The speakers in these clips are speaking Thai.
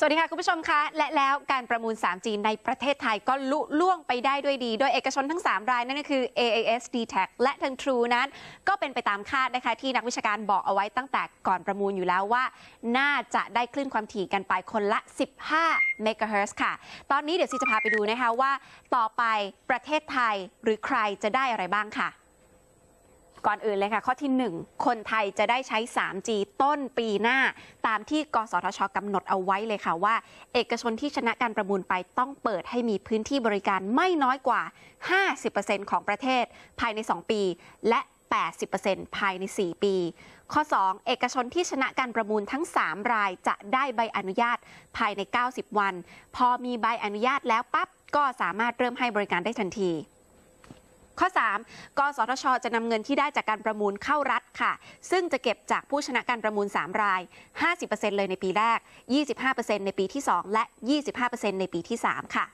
สวัสดีค่ะคุณผู้ชมคะและแล้วการประมูล 3G ในประเทศไทยก็ลุล่วงไปได้ด้วยดี โดยเอกชนทั้ง 3 รายนั่นก็คือ AAS d t a c และทาง True นั้น ก็เป็นไปตามคาดนะคะ ที่นักวิชาการบอกเอาไว้ตั้งแต่ก่อนประมูลอยู่แล้วว่า น่าจะได้คลื่นความถี่กันไปคนละ 15 เมกะเฮิร์ค่ะ ตอนนี้เดี๋ยวซีจะพาไปดูนะคะว่า ต่อไปประเทศไทยหรือใครจะได้อะไรบ้างค่ะ ก่อนอื่นเลยค่ะ ข้อที่ 1 คนไทยจะได้ใช้ 3G ต้นปีหน้า ตามที่กสทชกำหนดเอาไว้เลยค่ะว่า เอกชนที่ชนะการประมูลไปต้องเปิดให้มีพื้นที่บริการไม่น้อยกว่า 50%ของประเทศ ภายใน 2 ปี และ 80%ภายใน 4 ปี ข้อ 2 เอกชนที่ชนะการประมูลทั้ง 3 รายจะได้ใบอนุญาตภายใน 90 วัน พอมีใบอนุญาตแล้วปั๊บก็สามารถเริ่มให้บริการได้ทันที ข้อ 3 กสทช จะนำเงินที่ได้จากการประมูลเข้ารัฐค่ะ ซึ่งจะเก็บจากผู้ชนะการประมูล 3 ราย 50%เลยในปีแรก 25%ในปีที่ 2 และ 25%ในปีที่ 3 ค่ะ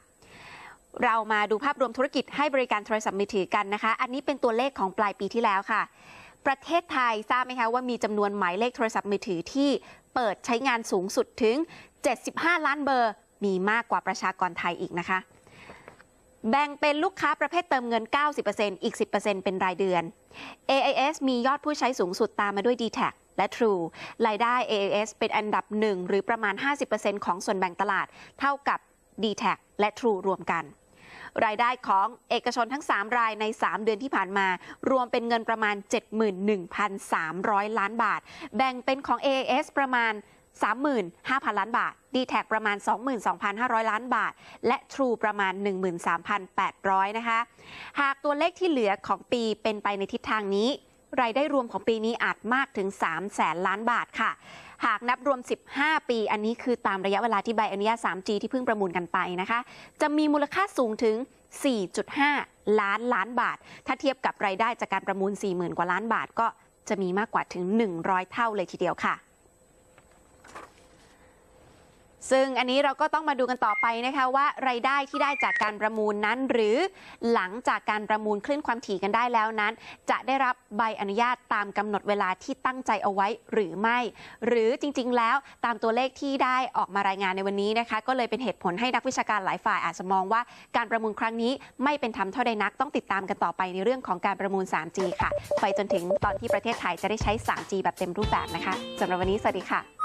เรามาดูภาพรวมธุรกิจให้บริการโทรศัพท์มือถือกันนะคะ อันนี้เป็นตัวเลขของปลายปีที่แล้วค่ะ ประเทศไทยทราบไหมคะว่ามีจำนวนหมายเลขโทรศัพท์มือถือที่เปิดใช้งานสูงสุดถึง 75 ล้านเบอร์ มีมากกว่าประชากรไทยอีกนะคะ แบ่งเป็นลูกค้าประเภทเติมเงิน 90%อีก 10%เป็นรายเดือน AIS มียอดผู้ใช้สูงสุดตามมาด้วย d t แทและ True รายได้ AIS เป็นอันดับหนึ่งหรือประมาณ 50%ของส่วนแบ่งตลาด เท่ากับ d t แทและ True รวมกัน รายได้ของเอกชนทั้ง 3 รายใน 3 เดือนที่ผ่านมา รวมเป็นเงินประมาณ 71,300 ล้านบาท แบ่งเป็นของ AIS ประมาณ 35,000 ล้านบาท d t แทประมาณ 22,500 ล้านบาท และ True ประมาณ 13,800 นะคะ หากตัวเลขที่เหลือของปีเป็นไปในทิศทางนี้ รายได้รวมของปีนี้อาจมากถึง 3 แสนล้านบาทค่ะ หากนับรวม 15 ปี อันนี้คือตามระยะเวลาที่ใบอนุญาต 3G ที่เพิ่งประมูลกันไปนะคะ จะมีมูลค่าสูงถึง 4.5 ล้านล้านบาท ถ้าเทียบกับรายได้จากการประมูล 40,000 กว่าล้านบาทก็จะมีมากกว่าถึง 100 เท่าเลยทีเดียวค่ะ ซึ่งอันนี้เราก็ต้องมาดูกันต่อไปนะคะว่ารายได้ที่ได้จากการประมูลนั้น หรือหลังจากการประมูลคลื่นความถี่กันได้แล้วนั้น จะได้รับใบอนุญาตตามกำหนดเวลาที่ตั้งใจเอาไว้หรือไม่ หรือจริง ๆ แล้วตามตัวเลขที่ได้ออกมารายงานในวันนี้นะคะ ก็เลยเป็นเหตุผลให้นักวิชาการหลายฝ่ายอาจจะมองว่าการประมูลครั้งนี้ไม่เป็นธรรมเท่าใดนักต้องติดตามกันต่อไปในเรื่องของการประมูล 3G ค่ะ ไปจนถึงตอนที่ประเทศไทยจะได้ใช้ 3G แบบเต็มรูปแบบนะคะสำหรับวันนี้สวัสดีค่ะ